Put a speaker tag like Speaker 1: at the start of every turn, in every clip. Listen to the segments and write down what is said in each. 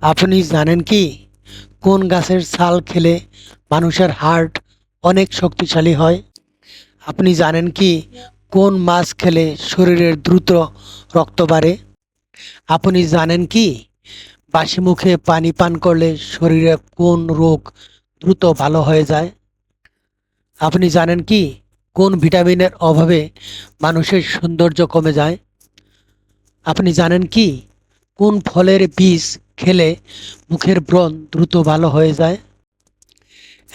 Speaker 1: আপনি জানেন কি? কোন গাছের ছাল খেলে মানুষের হার্ট অনেক শক্তিশালী হয়? আপনি জানেন কি? কোন মাছ খেলে শরীরের দ্রুত রক্ত বাড়ে? আপনি জানেন কি? বাসি মুখে পানি পান করলে শরীরে কোন রোগ দ্রুত ভালো হয়ে যায়? আপনি জানেন কি? কোন ভিটামিনের অভাবে মানুষের সৌন্দর্য কমে যায়? আপনি জানেন কি? কোন ফলের বীজ খেলে মুখের ব্রণ দ্রুত ভালো হয়ে যায়।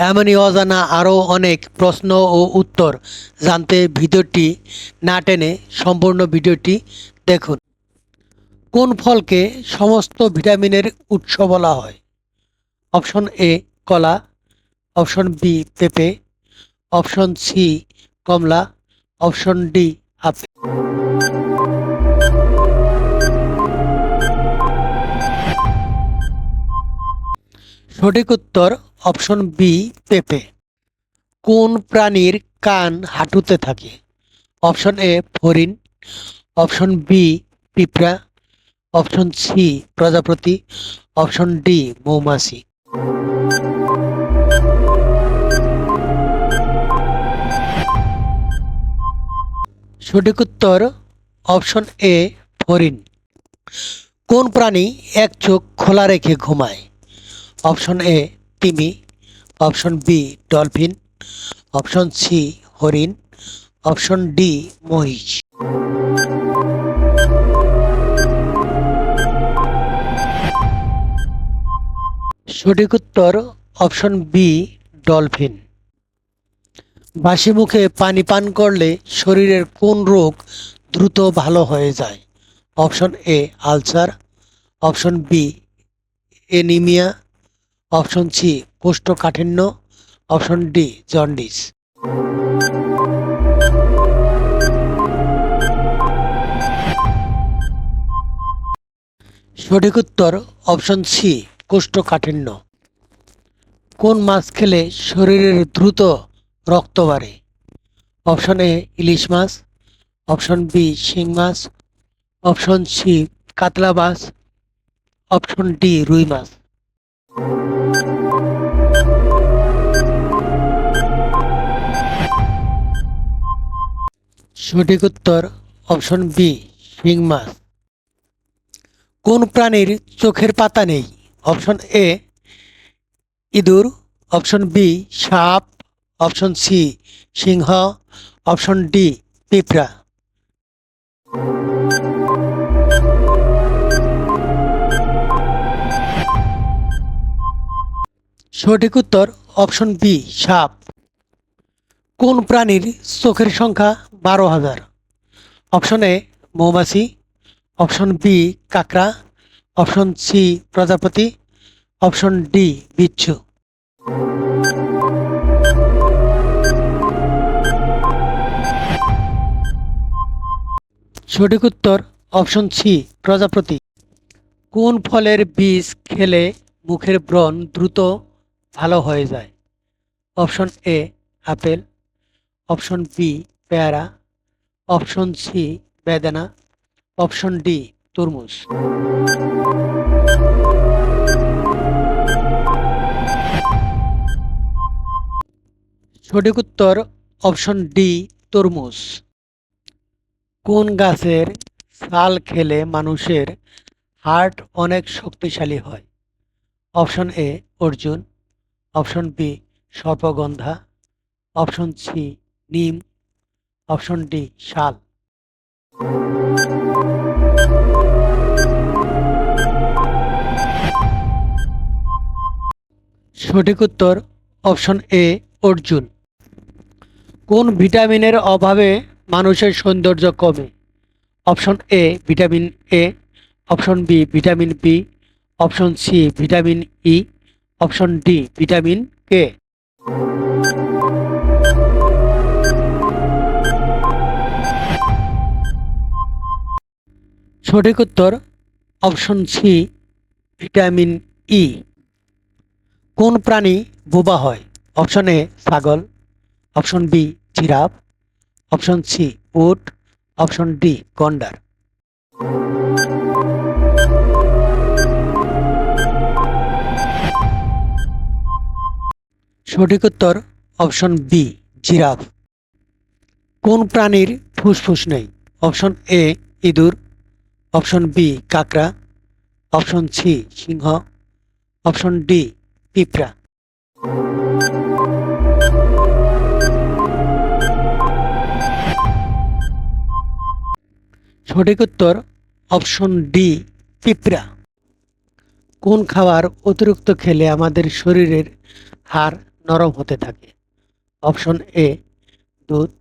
Speaker 1: এমনই অজানা আরও অনেক প্রশ্ন ও উত্তর জানতে ভিডিওটি না টেনে সম্পূর্ণ ভিডিওটি দেখুন। কোন ফলকে সমস্ত ভিটামিনের উৎস বলা হয়? অপশন এ কলা, অপশন বি পেঁপে, অপশন সি কমলা, অপশন ডি আপেল। সঠিক উত্তর অপশন বি, পেঁপে। কোন প্রাণীর কান হাঁটুতে থাকে? অপশন এ হরিণ অপশন বি, পিঁপড়া। অপশন সি, প্রজাপতি। অপশন ডি, মৌমাছি। সঠিক উত্তর অপশন এ হরিণ কোন প্রাণী এক চোখ খোলা রেখে ঘুমায়? অপশন এ তিমি, option B dolphin, option C হরিণ, অপশন ডি মহিষ। সঠিক উত্তর অপশন বি ডলফিন। বাসি মুখে পানি পান করলে শরীরের কোন রোগ দ্রুত ভালো হয়ে যায়? Option A ulcer, option B anaemia option C, কোষ্ঠকাঠিন্য। Option D, jaundice. সঠিক উত্তর, অপশন সি, কোষ্ঠকাঠিন্য। কোন মাছ খেলে শরীরের দ্রুত রক্ত বাড়ে? অপশন এ, ইলিশ মাছ। অপশন বি, শিং মাছ। অপশন সি, কাতলা মাছ। অপশন ডি, রুই মাছ। সঠিক উত্তর অপশন বি শিং মাছ। কোন প্রাণীর চোখের পাতা নেই? অপশন এ ইঁদুর। অপশন বি সাপ। অপশন সি সিংহ। অপশন ডি পিঁপড়া। সঠিক উত্তর অপশন বি, সাপ। কোন প্রাণীর চোখের সংখ্যা বারো হাজার? অপশন এ, মৌমাছি। অপশন বি, কাকড়া। অপশন সি, প্রজাপতি। অপশন ডি, বিচ্ছু। সঠিক উত্তর অপশন সি, প্রজাপতি। কোন ফলের বীজ খেলে মুখের ব্রণ দ্রুত ভালো হয়ে যায়। Option A apple. Option B পেয়ারা। অপশন সি বেদানা। অপশন ডি তরমুজ। সঠিক উত্তর, অপশন ডি তরমুজ। কোন গাছের ছাল খেলে মানুষের হার্ট অনেক শক্তিশালী হয়? অপশন এ অর্জুন। অপশন বি, সর্পগন্ধা। অপশন সি, নিম। অপশন ডি, শাল। সঠিক উত্তর অপশন এ, অর্জুন। কোন ভিটামিনের অভাবে মানুষের সৌন্দর্য কমে? Option A, vitamin A. Option B, vitamin B. Option C, vitamin E. Option D, vitamin K? সঠিক উত্তর, অপশন সি, ভিটামিন ই। কোন প্রাণী বোবা হয়? অপশন এ, ছাগল। Option B, giraffe. Option C, উট। অপশন ডি, গন্ডার। সঠিক উত্তর, অপশন বি জিরাফ। কোন প্রাণীর ফুসফুস নেই? অপশন এ ইঁদুর। অপশন বি কাকড়া। অপশন সি সিংহ। অপশন ডি পিঁপড়া। সঠিক উত্তর, অপশন ডি পিঁপড়া। কোন খাবার অতিরিক্ত খেলে আমাদের শরীরের হাড় নরম হতে থাকে। অপশন এ দুধ।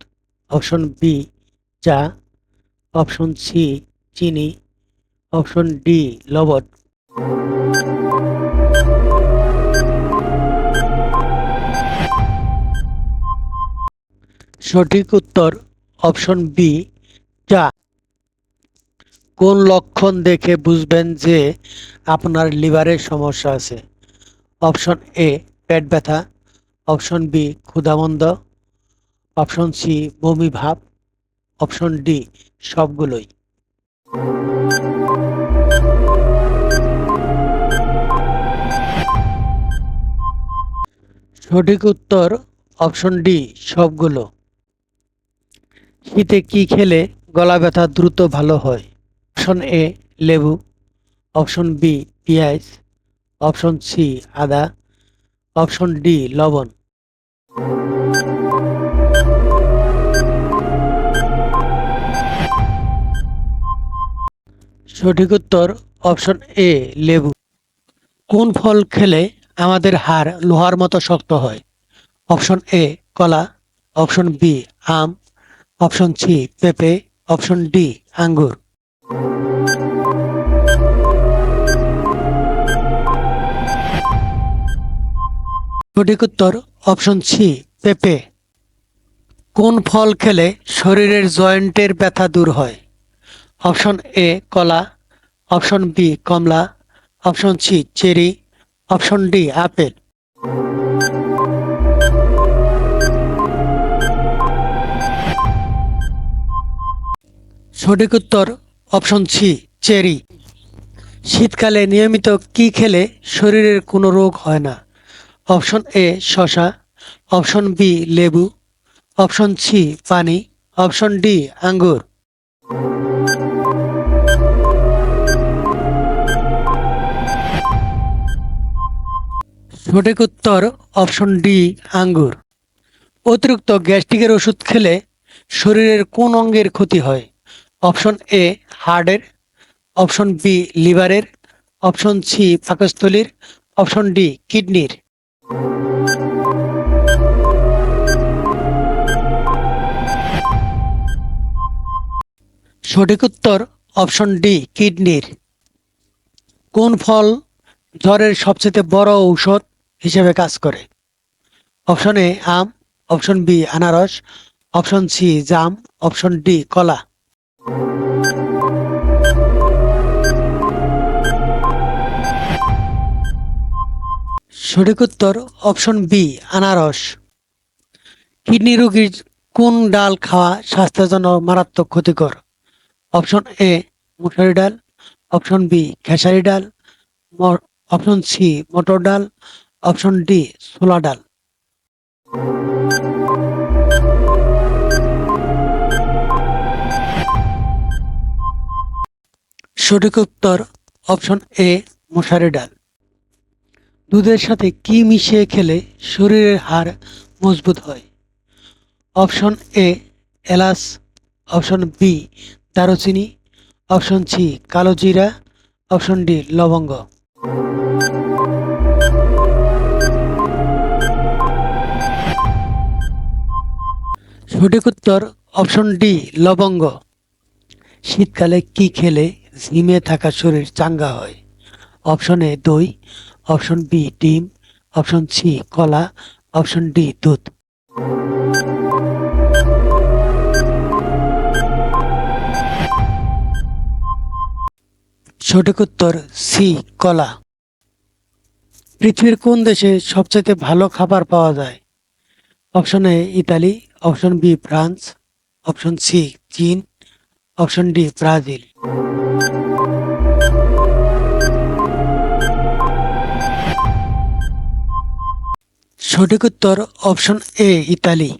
Speaker 1: অপশন বি চা। অপশন সি চিনি। অপশন ডি লবণ। সঠিক উত্তর, অপশন বি চা। কোন লক্ষণ দেখে বুঝবেন যে আপনার লিভারের সমস্যা আছে? অপশন এ পেট ব্যথা। অপশন বি, ক্ষুধামন্দ। অপশন সি বমি ভাব অপশন ডি, সবগুলোই। সঠিক উত্তর, অপশন ডি, সবগুলো। শীতে কি খেলে গলা ব্যথা দ্রুত ভালো হয়? অপশন এ, লেবু। অপশন বি, পেঁয়াজ। অপশন সি, আদা। অপশন ডি, লবণ। সঠিক উত্তর অপশন এ, লেবু। কোন ফল খেলে আমাদের হাড় লোহার মতো শক্ত হয়? অপশন এ, কলা। অপশন বি, আম। অপশন সি, পেঁপে। অপশন ডি, আঙ্গুর। সঠিক উত্তর অপশন সি, পেঁপে। কোন ফল খেলে শরীরের জয়েন্টের ব্যথা দূর হয়? অপশন এ কলা, অপশন বি কমলা, option C cherry, option D apple. সঠিক উত্তর অপশন সি চেরি। শীতকালে নিয়মিত কি খেলে শরীরের কোনো রোগ হয় না? অপশন এ শশা অপশন বি লেবু, অপশন সি পানি, অপশন ডি আঙ্গুর। সঠিক উত্তর অপশন ডি, আঙ্গুর। অতিরিক্ত গ্যাস্ট্রিকের ওষুধ খেলে শরীরের কোন অঙ্গের ক্ষতি হয়? অপশন এ, হার্টের। অপশন বি, লিভারের। অপশন সি, পাকস্থলীর। অপশন ডি, কিডনির। সঠিক উত্তর অপশন ডি, কিডনির। কোন ফল জ্বরের সবচেয়ে বড় ঔষধ? হিসেবে কাজ করে। অপশন এ আম। অপশন বি আনারস। অপশন সি জাম। অপশন ডি কলা। সঠিক উত্তর অপশন বি আনারস। কিডনি রোগীর কোন ডাল খাওয়া স্বাস্থ্যের জন্য মারাত্মক ক্ষতিকর? অপশন এ মুসারি ডাল। অপশন বি খেসারি ডাল। অপশন সি মটর ডাল। অপশন ডি ছোলা ডাল সঠিক উত্তর অপশন এ মশারি ডাল। দুধের সাথে কি মিশিয়ে খেলে শরীরের হাড় মজবুত হয়? অপশন এ এলাচ। অপশন বি দারুচিনি। অপশন সি কালো জিরা। অপশন ডি লবঙ্গ। সঠিক উত্তর অপশন ডি লবঙ্গ। শীতকালে কি খেলে ঝিমে থাকা শরীর চাঙ্গা হয়? অপশন এ দই। অপশন বি ডিম। অপশন সি কলা। অপশন ডি দুধ। সঠিক উত্তর সি কলা। পৃথিবীর কোন দেশে সবচেয়ে ভালো খাবার পাওয়া যায়? Option A Italy. Option B France option C চীন অপশন ডি ব্রাজিল সঠিক উত্তর অপশন এ ইতালি